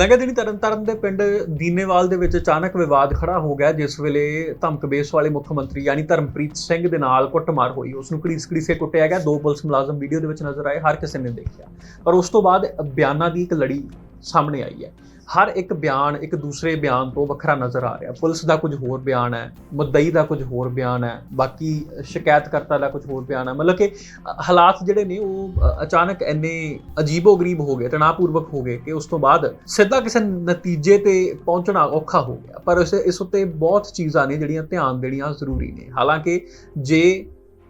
ਲੰਘੇ ਦਿਨੀ ਤਰਨਤਾਰਨ ਦੇ ਪਿੰਡ ਦੀਨੇਵਾਲ ਦੇ ਵਿੱਚ ਅਚਾਨਕ ਵਿਵਾਦ ਖੜਾ ਹੋ ਗਿਆ, ਜਿਸ ਵੇਲੇ ਧਮਕ ਬੇਸ ਵਾਲੇ ਮੁੱਖ ਮੰਤਰੀ ਯਾਨੀ ਧਰਮਪ੍ਰੀਤ ਸਿੰਘ ਦੇ ਨਾਲ ਕੁੱਟਮਾਰ ਹੋਈ। ਉਸ ਨੂੰ ਘੜੀਸ ਘੜੀਸੇ ਕੁੱਟਿਆ ਗਿਆ। ਦੋ ਪੁਲਿਸ ਮੁਲਾਜ਼ਮ ਵੀਡੀਓ ਦੇ ਵਿੱਚ ਨਜ਼ਰ ਆਏ, ਹਰ ਕਿਸੇ ਨੇ ਦੇਖਿਆ। ਪਰ ਉਸ ਤੋਂ ਬਾਅਦ ਬਿਆਨਾਂ ਦੀ ਇੱਕ ਲੜੀ ਸਾਹਮਣੇ ਆਈ ਹੈ। ਹਰ ਇੱਕ ਬਿਆਨ ਇੱਕ ਦੂਸਰੇ ਬਿਆਨ ਤੋਂ ਵੱਖਰਾ ਨਜ਼ਰ ਆ ਰਿਹਾ। ਪੁਲਿਸ ਦਾ ਕੁਝ ਹੋਰ ਬਿਆਨ ਹੈ, ਮੁੱਦਈ ਦਾ ਕੁਝ ਹੋਰ ਬਿਆਨ ਹੈ, ਬਾਕੀ ਸ਼ਿਕਾਇਤਕਰਤਾ ਦਾ ਕੁਝ ਹੋਰ ਬਿਆਨ ਹੈ। ਮਤਲਬ ਕਿ ਹਾਲਾਤ ਜਿਹੜੇ ਨੇ ਉਹ ਅਚਾਨਕ ਇੰਨੇ ਅਜੀਬੋ-ਗਰੀਬ ਹੋ ਗਏ, ਤਣਾਅਪੂਰਵਕ ਹੋ ਗਏ ਕਿ ਉਸ ਤੋਂ ਬਾਅਦ ਸਿੱਧਾ ਕਿਸੇ ਨਤੀਜੇ ਤੇ ਪਹੁੰਚਣਾ ਔਖਾ ਹੋ ਗਿਆ। ਪਰ ਇਸ ਇਸ ਉੱਤੇ ਬਹੁਤ ਚੀਜ਼ਾਂ ਨੇ ਜਿਹੜੀਆਂ ਧਿਆਨ ਦੇਣੀਆਂ ਜ਼ਰੂਰੀ ਨੇ। ਹਾਲਾਂਕਿ ਜੇ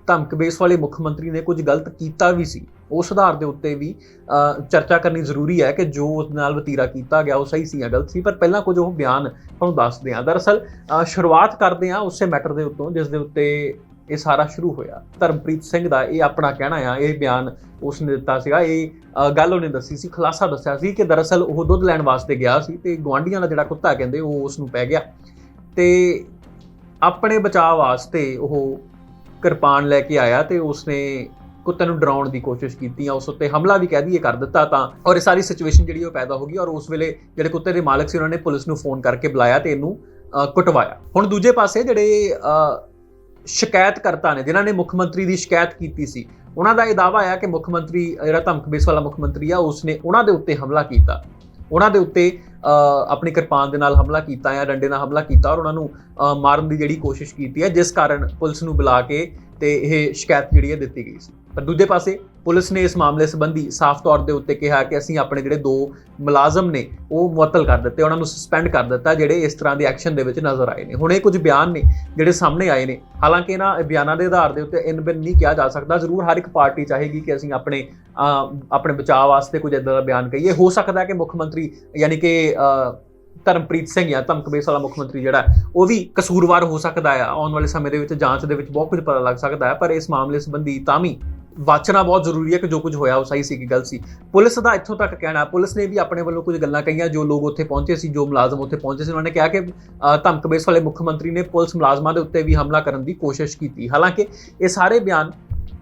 ਧਮਕ ਬੇਸ ਵਾਲੇ ਮੁੱਖ ਮੰਤਰੀ ਨੇ ਕੁਝ ਗਲਤ ਕੀਤਾ ਵੀ ਸੀ ਉਸ ਆਧਾਰ ਦੇ ਉੱਤੇ ਵੀ ਚਰਚਾ ਕਰਨੀ ਜ਼ਰੂਰੀ ਹੈ ਕਿ ਜੋ ਉਸ ਨਾਲ ਵਤੀਰਾ ਕੀਤਾ ਗਿਆ, ਉਹ ਸਹੀ ਸੀ ਜਾਂ ਗਲਤ ਸੀ, ਪਰ ਪਹਿਲਾਂ ਕੁਝ ਉਹ ਬਿਆਨ ਤੁਹਾਨੂੰ ਦੱਸਦੇ ਹਾਂ। ਦਰਅਸਲ ਸ਼ੁਰੂਆਤ ਕਰਦੇ ਹਾਂ ਉਸੇ ਮੈਟਰ ਦੇ ਉੱਤੋਂ, ਜਿਸ ਦੇ ਉੱਤੇ ਇਹ ਸਾਰਾ ਸ਼ੁਰੂ ਹੋਇਆ। ਧਰਮਪ੍ਰੀਤ ਸਿੰਘ ਦਾ ਇਹ ਆਪਣਾ ਕਹਿਣਾ ਆ, ਇਹ ਬਿਆਨ ਉਸਨੇ ਦਿੱਤਾ ਸੀਗਾ। ਇਹ ਗੱਲ ਉਹਨੇ ਦੱਸੀ ਸੀ, ਖੁਲਾਸਾ ਦੱਸਿਆ ਸੀ ਕਿ ਦਰਅਸਲ ਉਹ ਦੁੱਧ ਲੈਣ ਵਾਸਤੇ ਗਿਆ ਸੀ ਤੇ ਗਵਾਂਢੀਆਂ ਦਾ ਜਿਹੜਾ ਕੁੱਤਾ ਕਹਿੰਦੇ ਉਹ ਉਸ ਨੂੰ ਪੈ ਗਿਆ। ਤੇ ਆਪਣੇ ਬਚਾਅ ਵਾਸਤੇ ਉਹ ਕਿਰਪਾਨ ਲੈ ਕੇ ਆਇਆ ਤੇ ਉਸਨੇ ਕੁੱਤੇ ਨੂੰ ਡਰਾਉਣ ਦੀ ਕੋਸ਼ਿਸ਼ ਕੀਤੀ ਆ ਉਸ ਉੱਤੇ ਹਮਲਾ ਵੀ ਕਹਿ ਦਈਏ ਕਰ ਦਿੱਤਾ ਤਾਂ ਔਰ ਇਹ ਸਾਰੀ ਸਿਚੁਏਸ਼ਨ ਜਿਹੜੀ ਉਹ ਪੈਦਾ ਹੋ ਗਈ ਔਰ ਉਸ ਵੇਲੇ ਜਿਹੜੇ ਕੁੱਤੇ ਦੇ ਮਾਲਕ ਸੀ ਉਹਨਾਂ ਨੇ ਪੁਲਿਸ ਨੂੰ ਫੋਨ ਕਰਕੇ ਬੁਲਾਇਆ ਤੇ ਇਹਨੂੰ ਅ, ਕੁੱਟਵਾਇਆ। ਹੁਣ ਦੂਜੇ ਪਾਸੇ ਜਿਹੜੇ ਸ਼ਿਕਾਇਤਕਰਤਾ ਨੇ ਜਿਨ੍ਹਾਂ ਨੇ ਮੁੱਖ ਮੰਤਰੀ ਦੀ ਸ਼ਿਕਾਇਤ ਕੀਤੀ ਸੀ ਉਹਨਾਂ ਦਾ ਇਹ ਦਾਵਾ ਆ ਕਿ ਮੁੱਖ ਮੰਤਰੀ ਜਿਹੜਾ ਧਮਕ ਬੇਸ ਵਾਲਾ ਮੁੱਖ ਮੰਤਰੀ ਆ ਉਸ ਨੇ ਉਹਨਾਂ ਦੇ ਉੱਤੇ ਹਮਲਾ ਕੀਤਾ। ਉਹਨਾਂ ਦੇ ਉੱਤੇ ਆਪਣੀ ਕਿਰਪਾਨ ਦੇ ਨਾਲ ਹਮਲਾ ਕੀਤਾ ਜਾਂ ਡੰਡੇ ਨਾਲ ਹਮਲਾ ਕੀਤਾ ਔਰ ਉਹਨਾਂ ਨੂੰ ਮਾਰਨ ਦੀ ਜਿਹੜੀ ਕੋਸ਼ਿਸ਼ ਕੀਤੀ ਹੈ, ਜਿਸ ਕਾਰਨ ਪੁਲਿਸ ਨੂੰ ਬੁਲਾ ਕੇ ਤੇ ਇਹ ਸ਼ਿਕਾਇਤ ਜਿਹੜੀ ਹੈ ਦਿੱਤੀ ਗਈ ਸੀ। ਪਰ ਦੂਜੇ ਪਾਸੇ ਪੁਲਿਸ ਨੇ ਇਸ ਮਾਮਲੇ ਸੰਬੰਧੀ ਸਾਫ਼ ਤੌਰ ਦੇ ਉੱਤੇ ਕਿਹਾ ਕਿ ਅਸੀਂ ਆਪਣੇ ਜਿਹੜੇ ਦੋ ਮੁਲਾਜ਼ਮ ਨੇ ਉਹ ਮੁਅੱਤਲ ਕਰ ਦਿੱਤੇ ਉਹਨਾਂ ਨੂੰ ਸਸਪੈਂਡ ਕਰ ਦਿੱਤਾ ਜਿਹੜੇ ਇਸ ਤਰ੍ਹਾਂ ਦੇ ਐਕਸ਼ਨ ਦੇ ਵਿੱਚ ਨਜ਼ਰ ਆਏ ਨੇ। ਹੁਣ ਇਹ ਕੁਝ ਬਿਆਨ ਨੇ ਜਿਹੜੇ ਸਾਹਮਣੇ ਆਏ ਨੇ। ਹਾਲਾਂਕਿ ਇਹਨਾਂ ਬਿਆਨਾਂ ਦੇ ਆਧਾਰ ਦੇ ਉੱਤੇ ਇਨ ਬਿਨ ਨਹੀਂ ਕਿਹਾ ਜਾ ਸਕਦਾ। ਜ਼ਰੂਰ ਹਰ ਇੱਕ ਪਾਰਟੀ ਚਾਹੇਗੀ ਕਿ ਅਸੀਂ ਆਪਣੇ ਅਹ, ਆਪਣੇ ਬਚਾਅ ਵਾਸਤੇ ਕੁਝ ਇਦਾਂ ਦਾ ਬਿਆਨ ਕਹੀਏ। ਹੋ ਸਕਦਾ ਕਿ ਮੁੱਖ ਮੰਤਰੀ ਯਾਨੀ ਕਿ ਅਹ, ਧਰਮਪ੍ਰੀਤ ਸਿੰਘ ਜਾਂ ਧਮਕਬੇਸ ਵਾਲਾ ਮੁੱਖ ਮੰਤਰੀ ਜਿਹੜਾ ਉਹ ਵੀ ਕਸੂਰਵਾਰ ਹੋ ਸਕਦਾ ਹੈ ਆਉਣ ਵਾਲੇ ਸਮੇਂ ਦੇ ਵਿੱਚ ਜਾਂਚ ਦੇ ਵਿੱਚ ਬਹੁਤ ਕੁਝ ਪਤਾ ਲੱਗ ਸਕਦਾ ਹੈ ਪਰ ਇਸ ਮਾਮਲੇ ਸੰਬੰਧੀ ਤਾਂ ਵੀ ਵਾਚਣਾ ਬਹੁਤ ਜ਼ਰੂਰੀ ਹੈ ਕਿ ਜੋ ਕੁਝ ਹੋਇਆ ਉਹ ਸਹੀ ਸੀ ਕਿ ਗਲਤ ਸੀ। ਪੁਲਿਸ ਦਾ ਇੱਥੋਂ ਤੱਕ ਕਹਿਣਾ ਪੁਲਿਸ ਨੇ ਵੀ ਆਪਣੇ ਵੱਲੋਂ ਕੁਝ ਗੱਲਾਂ ਕਹੀਆਂ ਜੋ ਲੋਕ ਉੱਥੇ ਪਹੁੰਚੇ ਸੀ ਜੋ ਮੁਲਾਜ਼ਮ ਉੱਥੇ ਪਹੁੰਚੇ ਸੀ ਉਹਨਾਂ ਨੇ ਕਿਹਾ ਕਿ ਅ, ਧਮਕ ਬੇਸ ਵਾਲੇ ਮੁੱਖ ਮੰਤਰੀ ਨੇ ਪੁਲਿਸ ਮੁਲਾਜ਼ਮਾਂ ਦੇ ਉੱਤੇ ਵੀ ਹਮਲਾ ਕਰਨ ਦੀ ਕੋਸ਼ਿਸ਼ ਕੀਤੀ। ਹਾਲਾਂਕਿ ਇਹ ਸਾਰੇ ਬਿਆਨ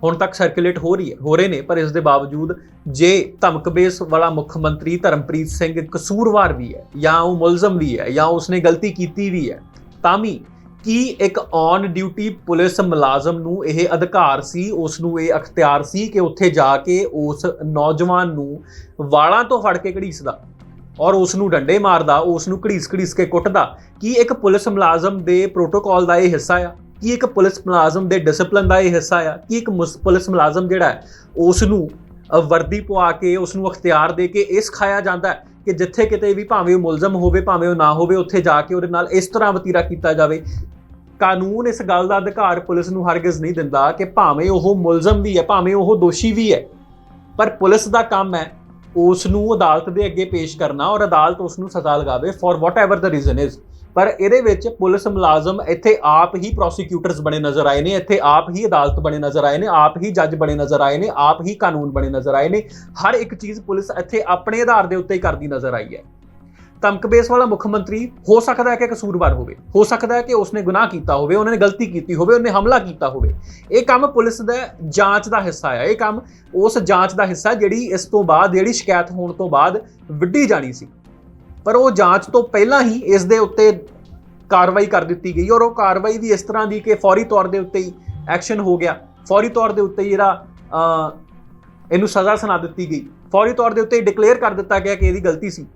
ਹੁਣ ਤੱਕ ਸਰਕੂਲੇਟ ਹੋ ਰਹੀ ਹੈ ਹੋ ਰਹੇ ਨੇ ਪਰ ਇਸ ਦੇ ਬਾਵਜੂਦ ਜੇ ਧਮਕ ਬੇਸ ਵਾਲਾ ਮੁੱਖ ਮੰਤਰੀ ਧਰਮਪ੍ਰੀਤ ਸਿੰਘ ਕਸੂਰਵਾਰ ਵੀ ਹੈ ਜਾਂ ਉਹ ਮੁਲਜ਼ਮ ਵੀ ਹੈ ਜਾਂ ਉਸਨੇ ਗਲਤੀ ਕੀਤੀ ਵੀ ਹੈ ਤਾਂ ਵੀ ਕੀ ਇੱਕ ਔਨ ਡਿਊਟੀ ਪੁਲਿਸ ਮੁਲਾਜ਼ਮ ਨੂੰ ਇਹ ਅਧਿਕਾਰ ਸੀ? ਉਸ ਨੂੰ ਇਹ ਅਖਤਿਆਰ ਸੀ ਕਿ ਉੱਥੇ ਜਾ ਕੇ ਉਸ ਨੌਜਵਾਨ ਨੂੰ ਵਾਲਾਂ ਤੋਂ ਫੜ ਕੇ ਘੜੀਸਦਾ ਔਰ ਉਸ ਨੂੰ ਡੰਡੇ ਮਾਰਦਾ, ਉਸ ਨੂੰ ਘੜੀਸ ਘੜੀਸ ਕੇ ਕੁੱਟਦਾ? ਕੀ ਇੱਕ ਪੁਲਿਸ ਮੁਲਾਜ਼ਮ ਦੇ ਪ੍ਰੋਟੋਕਾਲ ਦਾ ਇਹ ਹਿੱਸਾ ਆ? ਕੀ ਇੱਕ ਪੁਲਿਸ ਮੁਲਾਜ਼ਮ ਦੇ ਡਿਸਪਲਿਨ ਦਾ ਇਹ ਹਿੱਸਾ ਆ? ਕੀ ਇੱਕ ਮੁਸ- ਪੁਲਿਸ ਮੁਲਾਜ਼ਮ ਜਿਹੜਾ ਹੈ, ਉਸ ਨੂੰ ਵਰਦੀ ਪਵਾ ਕੇ, ਉਸ ਨੂੰ ਅਖਤਿਆਰ ਦੇ ਕੇ ਇਹ ਸਿਖਾਇਆ ਜਾਂਦਾ ਹੈ ਕਿ ਜਿੱਥੇ ਕਿਤੇ ਵੀ ਭਾਵੇਂ ਉਹ ਮੁਲਜ਼ਮ ਹੋਵੇ, ਭਾਵੇਂ ਉਹ ਨਾ ਹੋਵੇ, ਉੱਥੇ ਜਾ ਕੇ ਉਹਦੇ ਨਾਲ ਇਸ ਤਰ੍ਹਾਂ ਵਤੀਰਾ ਕੀਤਾ ਜਾਵੇ? ਕਾਨੂੰਨ ਇਸ ਗੱਲ ਦਾ ਅਧਿਕਾਰ ਪੁਲਿਸ ਨੂੰ ਹਰਗਿਜ਼ ਨਹੀਂ ਦਿੰਦਾ ਕਿ ਭਾਵੇਂ ਉਹ ਮੁਲਜ਼ਮ ਵੀ ਹੈ, ਭਾਵੇਂ ਉਹ ਦੋਸ਼ੀ ਵੀ ਹੈ, ਪਰ ਪੁਲਿਸ ਦਾ ਕੰਮ ਹੈ ਉਸ ਨੂੰ ਅਦਾਲਤ ਦੇ ਅੱਗੇ ਪੇਸ਼ ਕਰਨਾ ਔਰ ਅਦਾਲਤ ਉਸ ਨੂੰ ਸਜ਼ਾ ਲਗਾਵੇ ਫॉर ਵਾਟਐਵਰ ਦਾ ਰੀਜ਼ਨ ਇਜ਼ ਪਰ ਇਹਦੇ ਵਿੱਚ ਪੁਲਿਸ ਮੁਲਾਜ਼ਮ ਇੱਥੇ ਆਪ ਹੀ ਪ੍ਰੋਸੀਕਿਊਟਰਸ ਬਣੇ ਨਜ਼ਰ ਆਏ ਨੇ, ਇੱਥੇ ਆਪ ਹੀ ਅਦਾਲਤ ਬਣੇ ਨਜ਼ਰ ਆਏ ਨੇ, ਆਪ ਹੀ ਜੱਜ ਬਣੇ ਨਜ਼ਰ ਆਏ ਨੇ, ਆਪ ਹੀ ਕਾਨੂੰਨ ਬਣੇ ਨਜ਼ਰ ਆਏ ਨੇ। ਹਰ ਇੱਕ ਚੀਜ਼ ਪੁਲਿਸ ਇੱਥੇ ਆਪਣੇ ਆਧਾਰ ਦੇ ਉੱਤੇ ਹੀ ਕਰਦੀ ਨਜ਼ਰ ਆਈ ਹੈ। ਧਮਕਬੇਸ ਵਾਲਾ ਮੁੱਖ ਮੰਤਰੀ ਹੋ ਸਕਦਾ ਹੈ ਕਿ ਕਸੂਰਵਾਰ ਹੋਵੇ, ਹੋ ਸਕਦਾ ਹੈ ਕਿ ਉਸਨੇ ਗੁਨਾਹ ਕੀਤਾ ਹੋਵੇ, ਉਹਨਾਂ ਨੇ ਗਲਤੀ ਕੀਤੀ ਹੋਵੇ, ਉਹਨੇ ਹਮਲਾ ਕੀਤਾ ਹੋਵੇ। ਇਹ ਕੰਮ ਪੁਲਿਸ ਦਾ ਜਾਂਚ ਦਾ ਹਿੱਸਾ ਹੈ। ਇਹ ਕੰਮ ਉਸ ਜਾਂਚ ਦਾ ਹਿੱਸਾ ਜਿਹੜੀ ਇਸ ਤੋਂ ਬਾਅਦ, ਜਿਹੜੀ ਸ਼ਿਕਾਇਤ ਹੋਣ ਤੋਂ ਬਾਅਦ ਵਿੱਢੀ ਜਾਣੀ ਸੀ। ਪਰ ਉਹ ਜਾਂਚ ਤੋਂ ਪਹਿਲਾਂ ਹੀ ਇਸ ਦੇ ਉੱਤੇ ਕਾਰਵਾਈ ਕਰ ਦਿੱਤੀ ਗਈ ਔਰ ਉਹ ਕਾਰਵਾਈ ਵੀ ਇਸ ਤਰ੍ਹਾਂ ਦੀ ਕਿ ਫੌਰੀ ਤੌਰ ਦੇ ਉੱਤੇ ਹੀ ਐਕਸ਼ਨ ਹੋ ਗਿਆ। ਫੌਰੀ ਤੌਰ ਦੇ ਉੱਤੇ ਜਿਹੜਾ ਇਹਨੂੰ ਸਜ਼ਾ ਸੁਣਾ ਦਿੱਤੀ ਗਈ। ਫੌਰੀ ਤੌਰ ਦੇ ਉੱਤੇ ਡਿਕਲੇਅਰ ਕਰ ਦਿੱਤਾ ਗਿਆ ਕਿ ਇਹਦੀ ਗਲਤੀ ਸੀ।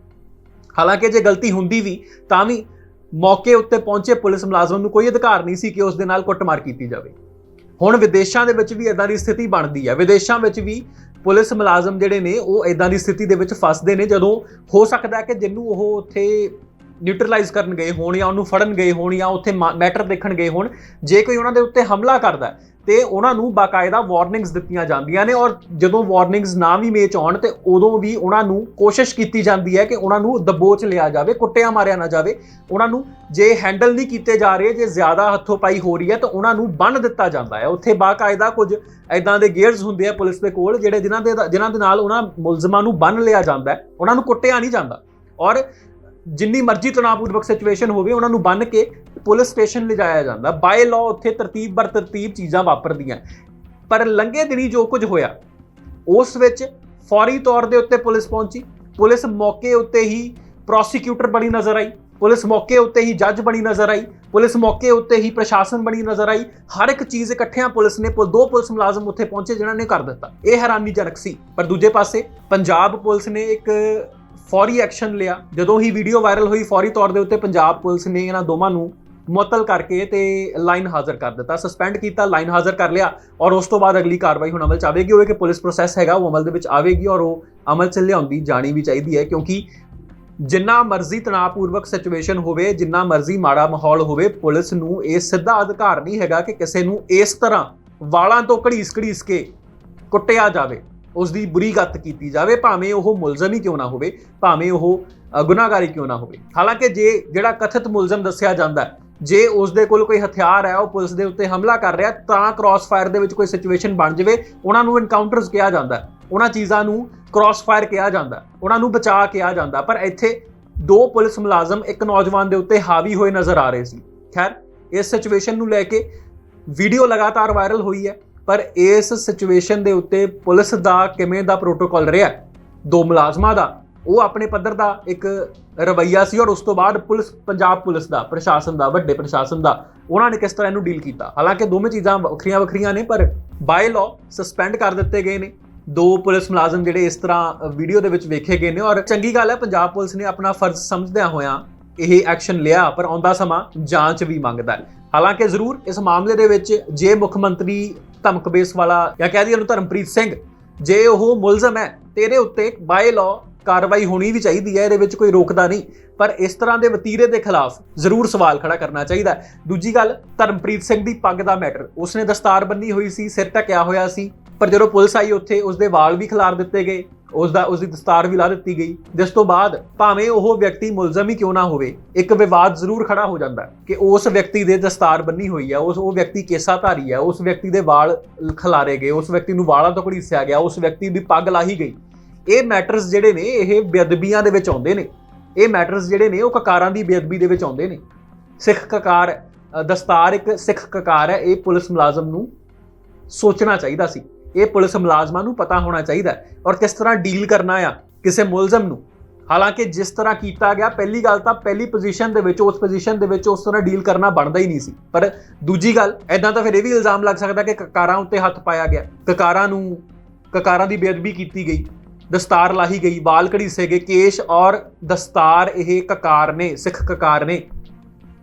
ਹਾਲਾਂਕਿ ਜੇ ਗਲਤੀ ਹੁੰਦੀ ਵੀ, ਤਾਂ ਵੀ ਮੌਕੇ ਉੱਤੇ ਪਹੁੰਚੇ ਪੁਲਿਸ ਮੁਲਾਜ਼ਮ ਨੂੰ ਕੋਈ ਅਧਿਕਾਰ ਨਹੀਂ ਸੀ ਕਿ ਉਸ ਦੇ ਨਾਲ ਕੁੱਟਮਾਰ ਕੀਤੀ ਜਾਵੇ। ਹੁਣ ਵਿਦੇਸ਼ਾਂ ਦੇ ਵਿੱਚ ਵੀ ਇਦਾਂ ਦੀ ਸਥਿਤੀ ਬਣਦੀ ਹੈ ਵਿਦੇਸ਼ਾਂ ਵਿੱਚ ਵੀ ਪੁਲਿਸ ਮੁਲਾਜ਼ਮ ਜਿਹੜੇ ਨੇ, ਉਹ ਇਦਾਂ ਦੀ ਸਥਿਤੀ ਦੇ ਵਿੱਚ ਫਸਦੇ ਨੇ, ਜਦੋਂ ਹੋ ਸਕਦਾ ਹੈ ਕਿ ਜਿਹਨੂੰ ਉਹ ਉੱਥੇ ਨਿਊਟਰਲਾਈਜ਼ ਕਰਨ ਗਏ ਹੋਣ ਜਾਂ ਉਹਨੂੰ ਫੜਨ ਗਏ ਹੋਣ ਜਾਂ ਉੱਥੇ ਮੈਟਰ ਦੇਖਣ ਗਏ ਹੋਣ, ਜੇ ਕੋਈ ਉਹਨਾਂ ਦੇ ਉੱਤੇ ਹਮਲਾ ਕਰਦਾ ਤੇ ਉਹਨਾਂ ਨੂੰ ਬਾਕਾਇਦਾ ਵਾਰਨਿੰਗਸ ਦਿੱਤੀਆਂ ਜਾਂਦੀਆਂ ਨੇ ਔਰ ਜਦੋਂ ਵਾਰਨਿੰਗਸ ਨਾ ਵੀ ਮੇਚ ਆਉਣ ਤੇ ਉਦੋਂ ਵੀ ਉਹਨਾਂ ਨੂੰ ਕੋਸ਼ਿਸ਼ ਕੀਤੀ ਜਾਂਦੀ ਹੈ ਕਿ ਉਹਨਾਂ ਨੂੰ ਦਬੋਚ ਲਿਆ ਜਾਵੇ, ਕੁੱਟਿਆ ਮਾਰਿਆ ਨਾ ਜਾਵੇ। ਉਹਨਾਂ ਨੂੰ ਜੇ ਹੈਂਡਲ ਨਹੀਂ ਕੀਤੇ ਜਾ ਰਹੇ, ਜੇ ਜ਼ਿਆਦਾ ਹੱਥੋਂ ਪਾਈ ਹੋ ਰਹੀ ਹੈ ਤਾਂ ਉਹਨਾਂ ਨੂੰ ਬੰਨ ਦਿੱਤਾ ਜਾਂਦਾ ਹੈ। ਉੱਥੇ ਬਾਕਾਇਦਾ ਕੁਝ ਐਦਾਂ ਦੇ ਗੇਅਰਸ ਹੁੰਦੇ ਆ ਪੁਲਿਸ ਦੇ ਕੋਲ ਜਿਹੜੇ ਜਿਨ੍ਹਾਂ ਦੇ ਜਿਨ੍ਹਾਂ ਦੇ ਨਾਲ ਉਹਨਾਂ ਮੁਲਜ਼ਮਾਂ ਨੂੰ ਬੰਨ ਲਿਆ ਜਾਂਦਾ ਹੈ। ਉਹਨਾਂ ਨੂੰ ਕੁੱਟਿਆ ਨਹੀਂ ਜਾਂਦਾ। ਔਰ ਜਿੰਨੀ ਮਰਜ਼ੀ ਤਣਾਅਪੂਰਵਕ ਸਿਚੁਏਸ਼ਨ ਹੋਵੇ, ਉਹਨਾਂ ਨੂੰ ਬੰਨ ਕੇ ਪੁਲਿਸ ਸਟੇਸ਼ਨ ਲਿਜਾਇਆ ਜਾਂਦਾ। ਬਾਏ ਲਾਅ ਉੱਥੇ ਤਰਤੀਬ ਬਰ ਤਰਤੀਬ ਚੀਜ਼ਾਂ ਵਾਪਰਦੀਆਂ। ਪਰ ਲੰਘੇ ਦਿਨੀ ਜੋ ਕੁਝ ਹੋਇਆ, ਉਸ ਵਿੱਚ ਫੌਰੀ ਤੌਰ ਦੇ ਉੱਤੇ ਪੁਲਿਸ ਪਹੁੰਚੀ। ਪੁਲਿਸ ਮੌਕੇ ਉੱਤੇ ਹੀ ਪ੍ਰੋਸੀਕਿਊਟਰ ਬਣੀ ਨਜ਼ਰ ਆਈ। ਪੁਲਿਸ ਮੌਕੇ ਉੱਤੇ ਹੀ ਜੱਜ ਬਣੀ ਨਜ਼ਰ ਆਈ। ਪੁਲਿਸ ਮੌਕੇ ਉੱਤੇ ਹੀ ਪ੍ਰਸ਼ਾਸਨ ਬਣੀ ਨਜ਼ਰ ਆਈ। ਹਰ ਇੱਕ ਚੀਜ਼ ਇਕੱਠਿਆਂ ਪੁਲਿਸ ਨੇ, ਪੁਲ- ਦੋ ਪੁਲਿਸ ਮੁਲਾਜ਼ਮ ਉੱਥੇ ਪਹੁੰਚੇ ਜਿਨ੍ਹਾਂ ਨੇ ਕਰ ਦਿੱਤਾ। ਇਹ ਹੈਰਾਨੀਜਨਕ ਸੀ। ਪਰ ਦੂਜੇ ਪਾਸੇ ਪੰਜਾਬ ਪੁਲਿਸ ਨੇ ਇੱਕ ਫੌਰੀ ਐਕਸ਼ਨ ਲਿਆ। ਜਦੋਂ ਹੀ ਵੀਡੀਓ ਵਾਇਰਲ ਹੋਈ, ਫੌਰੀ ਤੌਰ ਦੇ ਉੱਤੇ ਪੰਜਾਬ ਪੁਲਿਸ ਨੇ ਇਹਨਾਂ ਦੋਵਾਂ ਨੂੰ ਮੁਅੱਤਲ ਕਰਕੇ ਤੇ ਲਾਈਨ ਹਾਜ਼ਰ ਕਰ ਦਿੱਤਾ। ਸਸਪੈਂਡ ਕੀਤਾ ਲਾਈਨ ਹਾਜ਼ਰ ਕਰ ਲਿਆ ਔਰ ਉਸ ਤੋਂ ਬਾਅਦ ਅਗਲੀ ਕਾਰਵਾਈ ਹੁਣ ਅਮਲ ਚ ਆਵੇਗੀ। ਉਹ ਕਿ ਪੁਲਿਸ ਪ੍ਰੋਸੈਸ ਹੈਗਾ ਉਹ ਅਮਲ ਦੇ ਵਿੱਚ ਆਵੇਗੀ ਔਰ ਉਹ ਅਮਲ ਚ ਲਿਆਉਂਦੀ ਜਾਣੀ ਵੀ ਚਾਹੀਦੀ ਹੈ ਕਿਉਂਕਿ ਜਿੰਨਾ ਮਰਜ਼ੀ ਤਣਾਅਪੂਰਵਕ ਸਿਚੁਏਸ਼ਨ ਹੋਵੇ ਜਿੰਨਾ ਮਰਜ਼ੀ ਮਾੜਾ ਮਾਹੌਲ ਹੋਵੇ ਪੁਲਿਸ ਨੂੰ ਇਹ ਸਿੱਧਾ ਅਧਿਕਾਰ ਨਹੀਂ ਹੈਗਾ ਕਿ ਕਿਸੇ ਨੂੰ ਇਸ ਤਰ੍ਹਾਂ ਵਾਲਾਂ ਤੋਂ ਘੜੀਸ ਘੜੀਸ ਕੇ ਕੁੱਟਿਆ ਜਾਵੇ। ਉਸ ਦੀ ਬੁਰੀ ਗੱਤ ਕੀਤੀ ਜਾਵੇ ਭਾਵੇਂ ਉਹ ਮੁਲਜ਼ਮ ਹੀ ਕਿਉਂ ਨਾ ਹੋਵੇ ਭਾਵੇਂ ਉਹ ਅ, ਗੁਨਾਹਗਾਰੀ ਕਿਉਂ ਨਾ ਹੋਵੇ। ਹਾਲਾਂਕਿ ਜੇ ਜਿਹੜਾ ਕਥਿਤ ਮੁਲਜ਼ਮ ਦੱਸਿਆ ਜਾਂਦਾ ਹੈ, ਜੇ ਉਸ ਦੇ ਕੋਲ ਕੋਈ ਹਥਿਆਰ ਹੈ, ਉਹ ਪੁਲਿਸ ਦੇ ਉੱਤੇ ਹਮਲਾ ਕਰ ਰਿਹਾ, ਤਾਂ ਕ੍ਰਾਸ ਫਾਇਰ ਦੇ ਵਿੱਚ ਕੋਈ ਸਿਚੁਏਸ਼ਨ ਬਣ ਜਾਵੇ। ਉਹਨਾਂ ਨੂੰ ਐਨਕਾਊਂਟਰਸ ਕਿਹਾ ਜਾਂਦਾ ਹੈ। ਉਹਨਾਂ ਚੀਜ਼ਾਂ ਨੂੰ ਕ੍ਰਾਸ ਫਾਇਰ ਕਿਹਾ ਜਾਂਦਾ ਉਹਨਾਂ ਨੂੰ ਬਚਾ ਕਿਹਾ ਜਾਂਦਾ ਪਰ ਇੱਥੇ ਦੋ ਪੁਲਿਸ ਮੁਲਾਜ਼ਮ, ਇੱਕ ਨੌਜਵਾਨ ਦੇ ਉੱਤੇ ਹਾਵੀ ਹੋਏ ਨਜ਼ਰ ਆ ਰਹੇ ਸੀ। ਖੈਰ, ਇਸ ਸਿਚੁਏਸ਼ਨ ਨੂੰ ਲੈ ਕੇ ਵੀਡੀਓ ਲਗਾਤਾਰ ਵਾਇਰਲ ਹੋਈ ਹੈ, ਪਰ ਇਸ ਸਿਚੁਏਸ਼ਨ ਦੇ ਉੱਤੇ ਪੁਲਿਸ ਦਾ ਕਿਵੇਂ ਦਾ ਪ੍ਰੋਟੋਕਾਲ ਰਿਹਾ ਦੋ ਮੁਲਾਜ਼ਮਾਂ ਦਾ ਉਹ ਆਪਣੇ ਪੱਧਰ ਦਾ ਇੱਕ ਰਵਈਆ ਸੀ ਔਰ ਉਸ ਤੋਂ ਬਾਅਦ ਪੁਲਿਸ, ਪੰਜਾਬ ਪੁਲਿਸ ਦਾ, ਪ੍ਰਸ਼ਾਸਨ ਦਾ, ਵੱਡੇ ਪ੍ਰਸ਼ਾਸਨ ਦਾ, ਉਹਨਾਂ ਨੇ ਕਿਸ ਤਰ੍ਹਾਂ ਇਹਨੂੰ ਡੀਲ ਕੀਤਾ? ਹਾਲਾਂਕਿ ਦੋਵੇਂ ਚੀਜ਼ਾਂ ਵੱਖਰੀਆਂ ਵੱਖਰੀਆਂ ਨੇ, ਪਰ ਬਾਈ ਲਾਅ ਸਸਪੈਂਡ ਕਰ ਦਿੱਤੇ ਗਏ ਨੇ। ਦੋ ਪੁਲਿਸ ਮੁਲਾਜ਼ਮ ਜਿਹੜੇ ਇਸ ਤਰ੍ਹਾਂ ਵੀਡੀਓ ਦੇ ਵਿੱਚ ਵੇਖੇ ਗਏ ਨੇ ਔਰ ਚੰਗੀ ਗੱਲ ਹੈ, ਪੰਜਾਬ ਪੁਲਿਸ ਨੇ ਆਪਣਾ ਫਰਜ਼ ਸਮਝਦਿਆਂ ਹੋਇਆਂ ਇਹ ਐਕਸ਼ਨ ਲਿਆ, ਪਰ ਆਉਂਦਾ ਸਮਾਂ ਜਾਂਚ ਵੀ ਮੰਗਦਾ ਹੈ। ਹਾਲਾਂਕਿ ਜ਼ਰੂਰ ਇਸ ਮਾਮਲੇ ਦੇ ਵਿੱਚ ਜੇ ਮੁੱਖ ਮੰਤਰੀ ਧਮਕ ਬੇਸ ਵਾਲਾ ਜਾਂ ਕਹਿ ਦਈਏ ਉਹਨੂੰ ਧਰਮਪ੍ਰੀਤ ਸਿੰਘ, ਜੇ ਉਹ ਮੁਲਜ਼ਮ ਹੈ, ਤੇ ਇਹਦੇ ਉੱਤੇ ਬਾਈ ਲਾਅ ਕਾਰਵਾਈ ਹੋਣੀ ਵੀ ਚਾਹੀਦੀ ਹੈ, ਇਹਦੇ ਵਿੱਚ ਕੋਈ ਰੋਕਦਾ ਨਹੀਂ। ਪਰ ਇਸ ਤਰ੍ਹਾਂ ਦੇ ਵਤੀਰੇ ਦੇ ਖਿਲਾਫ ਜ਼ਰੂਰ ਸਵਾਲ ਖੜਾ ਕਰਨਾ ਚਾਹੀਦਾ ਦੂਜੀ ਗੱਲ, ਧਰਮਪ੍ਰੀਤ ਸਿੰਘ ਦੀ ਪੱਗ ਦਾ ਮੈਟਰ। ਉਸਨੇ ਦਸਤਾਰ ਬੰਨੀ ਹੋਈ ਸੀ, ਸਿਰ ਢਕਿਆ ਹੋਇਆ ਸੀ, ਪਰ ਜਦੋਂ ਪੁਲਿਸ ਆਈ ਉੱਥੇ, ਉਸਦੇ ਵਾਲ ਵੀ ਖਿਲਾਰ ਦਿੱਤੇ ਗਏ। ਉਸ ਦਾ ਉਸ ਦੀ ਦਸਤਾਰ ਵੀ ਲਾ ਦਿੱਤੀ ਗਈ। ਜਿਸ ਤੋਂ ਬਾਅਦ ਭਾਵੇਂ ਉਹ ਵਿਅਕਤੀ ਮੁਲਜ਼ਮ ਹੀ ਕਿਉਂ ਨਾ ਹੋਵੇ, ਇੱਕ ਵਿਵਾਦ ਜ਼ਰੂਰ ਖੜਾ ਹੋ ਜਾਂਦਾ ਕਿ ਉਸ ਵਿਅਕਤੀ ਦੇ ਦਸਤਾਰ ਬੰਨੀ ਹੋਈ ਹੈ, ਉਸ, ਉਹ ਵਿਅਕਤੀ ਕੇਸਾ ਧਾਰੀ ਹੈ, ਉਸ ਵਿਅਕਤੀ ਦੇ ਵਾਲ ਖਿਲਾਰੇ ਗਏ, ਉਸ ਵਿਅਕਤੀ ਨੂੰ ਵਾਲਾਂ ਤੋਂ ਘੜੀਸਿਆ ਗਿਆ, ਉਸ ਵਿਅਕਤੀ ਦੀ ਪੱਗ ਲਾਹੀ ਗਈ। ਇਹ ਮੈਟਰਸ ਜਿਹੜੇ ਨੇ, ਇਹ ਬੇਅਦਬੀਆਂ ਦੇ ਵਿੱਚ ਆਉਂਦੇ ਨੇ। ਇਹ ਮੈਟਰਸ ਜਿਹੜੇ ਨੇ, ਉਹ ਕਕਾਰਾਂ ਦੀ ਬੇਅਦਬੀ ਦੇ ਵਿੱਚ ਆਉਂਦੇ ਨੇ। ਸਿੱਖ ਕਕਾਰ ਦਸਤਾਰ ਇੱਕ ਸਿੱਖ ਕਕਾਰ ਹੈ, ਇਹ ਪੁਲਿਸ ਮੁਲਾਜ਼ਮ ਨੂੰ ਸੋਚਣਾ ਚਾਹੀਦਾ ਸੀ। ਇਹ ਪੁਲਿਸ ਮੁਲਾਜ਼ਮਾਂ ਨੂੰ ਪਤਾ ਹੋਣਾ ਚਾਹੀਦਾ ਔਰ ਕਿਸ ਤਰ੍ਹਾਂ ਡੀਲ ਕਰਨਾ ਆ ਕਿਸੇ ਮੁਲਜ਼ਮ ਨੂੰ। ਹਾਲਾਂਕਿ ਜਿਸ ਤਰ੍ਹਾਂ ਕੀਤਾ ਗਿਆ, ਪਹਿਲੀ ਗੱਲ ਤਾਂ ਪਹਿਲੀ ਪੋਜੀਸ਼ਨ ਦੇ ਵਿੱਚ, ਉਸ ਪੋਜੀਸ਼ਨ ਦੇ ਵਿੱਚ ਉਸ ਤਰ੍ਹਾਂ ਡੀਲ ਕਰਨਾ ਬਣਦਾ ਹੀ ਨਹੀਂ ਸੀ। ਪਰ ਦੂਜੀ ਗੱਲ ਐਦਾਂ ਤਾਂ ਫਿਰ ਇਹ ਵੀ ਇਲਜ਼ਾਮ ਲੱਗ ਸਕਦਾ ਕਿ ਕਕਾਰਾਂ ਉੱਤੇ ਹੱਥ ਪਾਇਆ ਗਿਆ। ਕਕਾਰਾਂ ਨੂੰ, ਕਕਾਰਾਂ ਦੀ ਬੇਅਦਬੀ ਕੀਤੀ ਗਈ। ਦਸਤਾਰ ਲਾਹੀ ਗਈ ਵਾਲ ਘੜੀਸੇ ਗਏ, ਕੇਸ਼ ਔਰ ਦਸਤਾਰ ਇਹ ਕਕਾਰ ਨੇ, ਸਿੱਖ ਕਕਾਰ ਨੇ।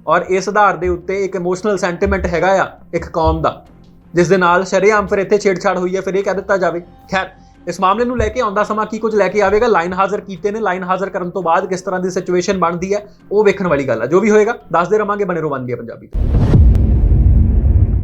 ਔਰ ਇਸ ਆਧਾਰ ਦੇ ਉੱਤੇ ਇੱਕ ਇਮੋਸ਼ਨਲ ਸੈਂਟੀਮੈਂਟ ਹੈਗਾ ਆ, ਇੱਕ ਕੌਮ ਦਾ, ਜਿਸ ਦੇ ਨਾਲ ਸ਼ਰੇਆਮ ਫਿਰ ਇੱਥੇ ਛੇੜਛਾੜ ਹੋਈ ਹੈ ਫਿਰ ਇਹ ਕਹਿ ਦਿੱਤਾ ਜਾਵੇ। ਖੈਰ, ਇਸ ਮਾਮਲੇ ਨੂੰ ਲੈ ਕੇ ਆਉਂਦਾ ਸਮਾਂ ਕੀ ਕੁਝ ਲੈ ਕੇ ਆਵੇਗਾ? ਲਾਈਨ ਹਾਜ਼ਰ ਕੀਤੇ ਨੇ, ਲਾਈਨ ਹਾਜ਼ਰ ਕਰਨ ਤੋਂ ਬਾਅਦ ਕਿਸ ਤਰ੍ਹਾਂ ਦੀ ਸਿਚੁਏਸ਼ਨ ਬਣਦੀ ਹੈ ਉਹ ਵੇਖਣ ਵਾਲੀ ਗੱਲ ਹੈ ਜੋ ਵੀ ਹੋਏਗਾ, ਦੱਸਦੇ ਰਵਾਂਗੇ, ਬਣੇ ਰਹੋ ਵਨ ਪੰਜਾਬੀ